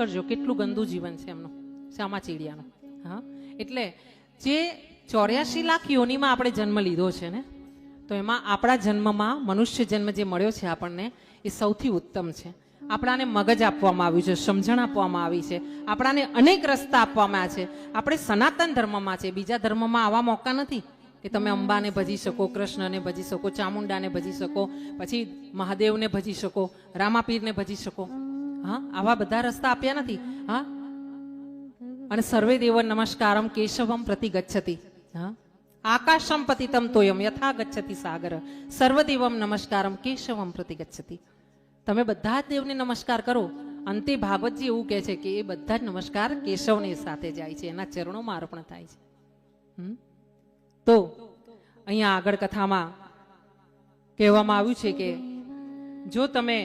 કરજો, કેટલું ગંદુ જીવન છે એમનું, શ્યામા ચીડિયાનું. હા? એટલે જે ચોર્યાસી લાખ યોનીમાં આપણે જન્મ લીધો છે ને, તો એમાં આપણા જન્મમાં મનુષ્ય જન્મ જે મળ્યો છે આપણને, એ સૌથી ઉત્તમ છે. આપણાને મગજ આપવામાં આવ્યું છે, સમજણ આપવામાં આવી છે, આપણાને અનેક રસ્તા આપવામાં છે. આપણે સનાતન ધર્મમાં છે, બીજા ધર્મમાં આવા મોકા નથી કે તમે અંબાને ભજી શકો, કૃષ્ણને ભજી શકો, ચામુંડાને ભજી શકો, પછી મહાદેવને ભજી શકો, રામાપીરને ભજી શકો. હા, આવા બધા રસ્તા આપ્યા નથી, હા. અને સર્વે દેવ નમસ્કારમ કેશવમ પ્રતિ ગચ્છતી હા. આકાશમ પતિતમ તોયમ યથા ગચ્છતી સાગર સર્વદેવમ નમસ્કારમ કેશવમ પ્રતિ ગચ્છતી તમે બધા જ દેવને નમસ્કાર કરો. અંતે ભાગવતજી એવું કહે છે કે એ બધા જ નમસ્કાર કેશવની સાથે જાય છે, એના ચરણોમાં અર્પણ થાય છે? તો અહીંયા આગળ કથામાં કહેવામાં આવ્યું છે કે જો તમે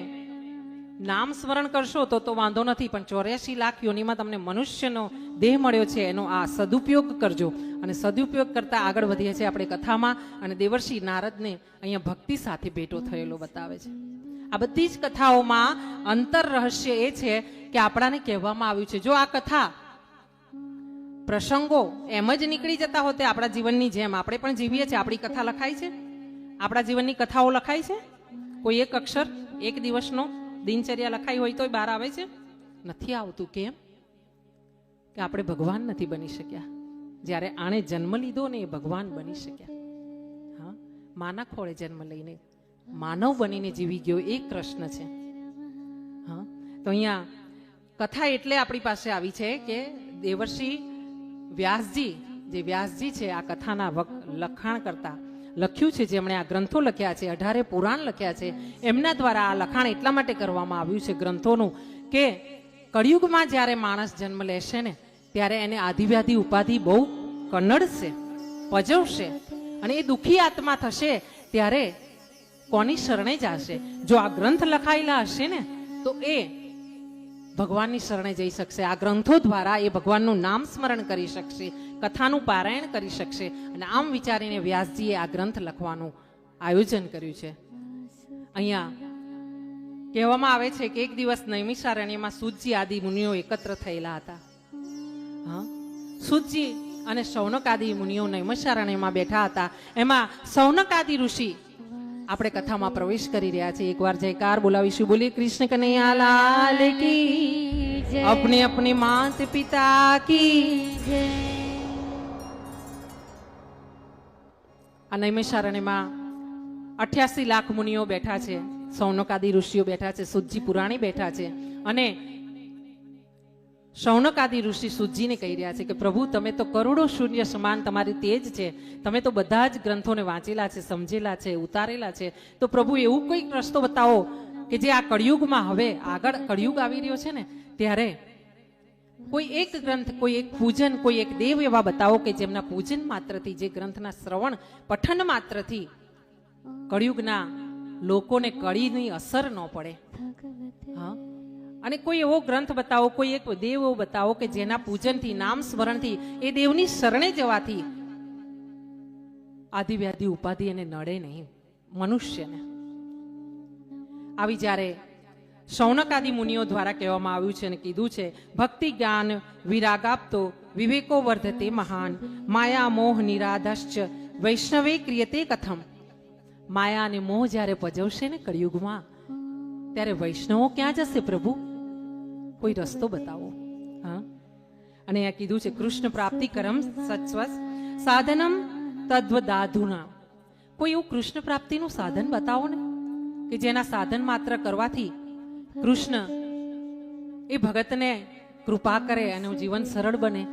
નામ સ્મરણ કરશો તો તો વાંધો નથી, પણ ચોર્યાસી લાખ યોનીમાં તમને મનુષ્યનો દેહ મળ્યો છે, એનો આ સદુપયોગ કરજો. અને સદુપયોગ કરતા આગળ વધીએ છીએ આપણે કથામાં, અને દેવર્ષિ નારદને અહીંયા ભક્તિ સાથે ભેટો થયેલો બતાવે છે. આ બધી જ કથાઓમાં અંતર રહસ્ય એ છે કે આપણાને કહેવામાં આવ્યું છે, જો આ કથા પ્રસંગો એમ જ નીકળી જતા હોતે આપણા જીવનની જેમ, આપણે પણ જીવીએ છીએ, આપણી કથા લખાય છે? આપણા જીવનની કથાઓ લખાય છે? કોઈ એક અક્ષર, એક દિવસનો? દિનચર્યા લખાઈ હોય તોય બહાર આવે છે? નથી આવતું. કેમ? કે આપણે ભગવાન નથી બની શક્યા. જ્યારે આણે જન્મ લીધો ને એ ભગવાન બની શક્યા. હા? માના ખોળે જન્મ લઈને, માનવ બનીને જીવી ગયો એ કૃષ્ણ છે. હા? તો અહીંયા કથા એટલે આપણી પાસે આવી છે કે દેવર્ષિ વ્યાસજી, જે વ્યાસજી છે, આ કથાના લખાણ કરતા લખ્યું છે, જેમણે આ ગ્રંથો લખ્યા છે, અઢારે પુરાણ લખ્યા છે, એમના દ્વારા આ લખાણ એટલા માટે કરવામાં આવ્યું છે ગ્રંથોનું કે કળિયુગમાં જ્યારે માણસ જન્મ લેશે ને, ત્યારે એને આધિવ્યાધિ ઉપાધિ બહુ કનડશે, પજવશે અને એ દુઃખી આત્મા થશે ત્યારે કોની શરણે જાશે? જો આ ગ્રંથ લખાયેલા હશે ને, તો એ ભગવાનની શરણે જઈ શકશે. આ ગ્રંથો દ્વારા એ ભગવાનનું નામ સ્મરણ કરી શકશે, કથાનું પારાયણ કરી શકશે અને આમ વિચારીને વ્યાસજીએ આ ગ્રંથ લખવાનું આયોજન કર્યું છે. અહીંયા કહેવામાં આવે છે કે એક દિવસ નૈમિષારણ્યમાં સૂતજી આદિ મુનિઓ એકત્ર થયેલા હતા. હા? સૂતજી અને સૌનક આદિ મુનિઓ નૈમિષારણ્યમાં બેઠા હતા. એમાં સૌનક આદિ ઋષિ આપણે કથામાં પ્રવેશ કરી રહ્યા છીએ. એકવાર જયકાર બોલાવીશું બોલી કૃષ્ણ કનૈયા લાલ કી અપને અપને માત પિતા કી આ નૈમિષારણ્યમાં અઠ્યાસી લાખ મુનિઓ બેઠા છે. સૌનકાદી ઋષિઓ બેઠા છે. સુજી પુરાણી બેઠા છે. અને સૌનકાદી ઋષિ સુજીને કહી રહ્યા છે કે પ્રભુ તમે તો કરોડો શૂન્ય સમાન તમારી તેજ છે. તમે તો બધા જ ગ્રંથોને વાંચેલા છે સમજેલા છે ઉતારેલા છે. તો પ્રભુ એવું કોઈક રસ્તો બતાવો કે જે આ કળિયુગમાં હવે આગળ કળિયુગ આવી રહ્યો છે ને? ત્યારે કોઈ એક ગ્રંથ કોઈ એક પૂજન કોઈ એક દેવ એવા બતાવો કે જેમના પૂજન માત્રથી જે ગ્રંથના શ્રવણ પઠન માત્રથી કળિયુગના લોકોને કળીની અસર ન પડે. હા? અને કોઈ એવો ગ્રંથ બતાવો, કોઈ એક દેવ એવો બતાવો કે જેના પૂજનથી, નામ સ્મરણથી, એ દેવની શરણે જવાથી આદિવ્યાધિ ઉપાધિ એને નડે નહીં, મનુષ્યને. આવી જ્યારે શૌનકાદિ મુનિઓ દ્વારા કહેવામાં આવ્યું છે અને કીધું છે, ભક્તિ જ્ઞાન વિરાગ આપતો વિવેકો વર્ધતે મહાન, માયા મોહ નિરાધશ્ચ, વૈષ્ણવે ક્રિયતે કથમ. માયા અને મોહ જ્યારે પજવશે ને કળિયુગમાં ત્યારે વૈષ્ણવો ક્યાં જશે પ્રભુ? કોઈ રસ્તો બતાવો. હા? અને અહીંયા કીધું છે, કૃષ્ણ પ્રાપ્તિ કરમ સત્વસ સાધનમ તદ્વદાધુના. કોઈ એવું કૃષ્ણ પ્રાપ્તિનું સાધન બતાવો ને, કે જેના સાધન માત્ર કરવાથી કૃષ્ણ એ ભગતને કૃપા કરે અને જીવન સરળ બને,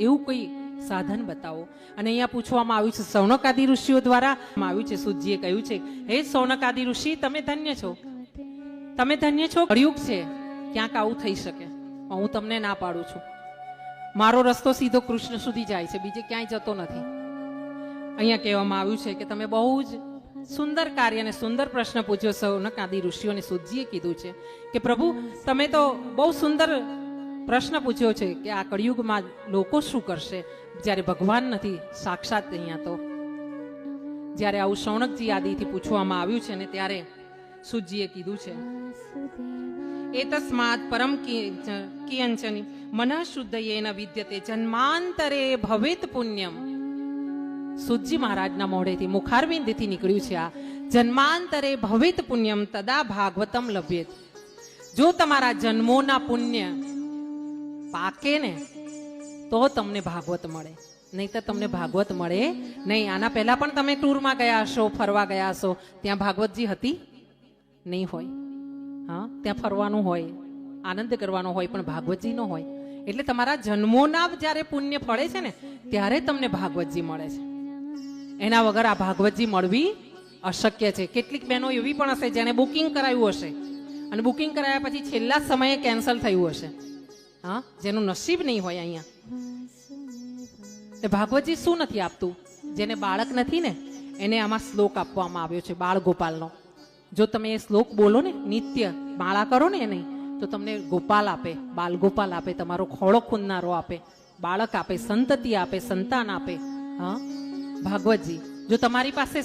એવું કોઈ સાધન બતાવો. અને અહીંયા પૂછવામાં આવ્યું છે, સૌનકાદી ઋષિઓ દ્વારા? આવ્યું છે સુજીએ કહ્યું છે, હે સૌનકાદી ઋષિ, તમે ધન્ય છો. તમે ધન્ય છો? કળિયુગ છે. ક્યાંક આવું થઈ શકે. હું તમને ના પાડું છું. મારો રસ્તો સીધો કૃષ્ણ સુધી જાય છે. બીજે ક્યાંય જતો નથી. અહીંયા કહેવામાં આવ્યું છે કે તમે બહુ જ સુંદર કાર્ય અને સુંદર પ્રશ્ન પૂછ્યો સૌનક આદિ ઋષિઓને સુજીએ કીધું છે કે, પ્રભુ, તમે તો બહુ સુંદર પ્રશ્ન પૂછ્યો છે કે આ કળિયુગમાં લોકો શું કરશે? જ્યારે ભગવાન નથી, સાક્ષાત અહીંયા તો. જ્યારે આવું શૌનકજી આદિથી પૂછવામાં આવ્યું છે ને ત્યારે સુજીએ કીધું છે. એ તસ્માત પરમ કિયંચની શુદ્ધયેન વિદ્યતે જન્માંતરે ભવિત પુણ્યમ. સુજી મહારાજના મોઢેથી મુખારવિંદથી નીકળ્યું છે આ. જન્માંતરે ભવિત પુણ્યમ તદા ભાગવતમ લભ્યેત. જો તમારા જન્મોના પુણ્ય પાકે ને, તો તમને ભાગવત મળે. નહીં તો તમને ભાગવત મળે નહીં. આના પહેલા પણ તમે ટૂરમાં ગયા હશો, ફરવા ગયા હશો. ત્યાં ભાગવતજી હતી? નહીં હોય. હા, ત્યાં ફરવાનું હોય, આનંદ કરવાનો હોય, પણ ભાગવતજી નો હોય. એટલે તમારા જન્મોના જ્યારે પુણ્ય ફળે છે ને, ત્યારે તમને ભાગવતજી મળે છે. એના વગર આ ભાગવતજી મળવી અશક્ય છે. કેટલીક બહેનો એવી પણ હશે જેને બુકિંગ કરાવ્યું હશે. અને બુકિંગ કરાવ્યા પછી છેલ્લા સમયે કેન્સલ થયું હશે. હા, જેનું નસીબ નહીં હોય અહીંયા. ભાગવતજી શું નથી આપતું? જેને બાળક નથી ને, એને આમાં શ્લોક આપવામાં આવ્યો છે બાળ ગોપાલનો જો તમે એ શ્લોક બોલો ને, નિત્ય માળા કરો ને નહીં તો તમને ગોપાલ આપે બાલ ગોપાલ આપે, તમારો ખોળો ખૂંદનારો આપે, બાળક આપે, સંતતિ આપે, સંતાન આપે. હા? ભાગવતજી, જો તમારી પાસે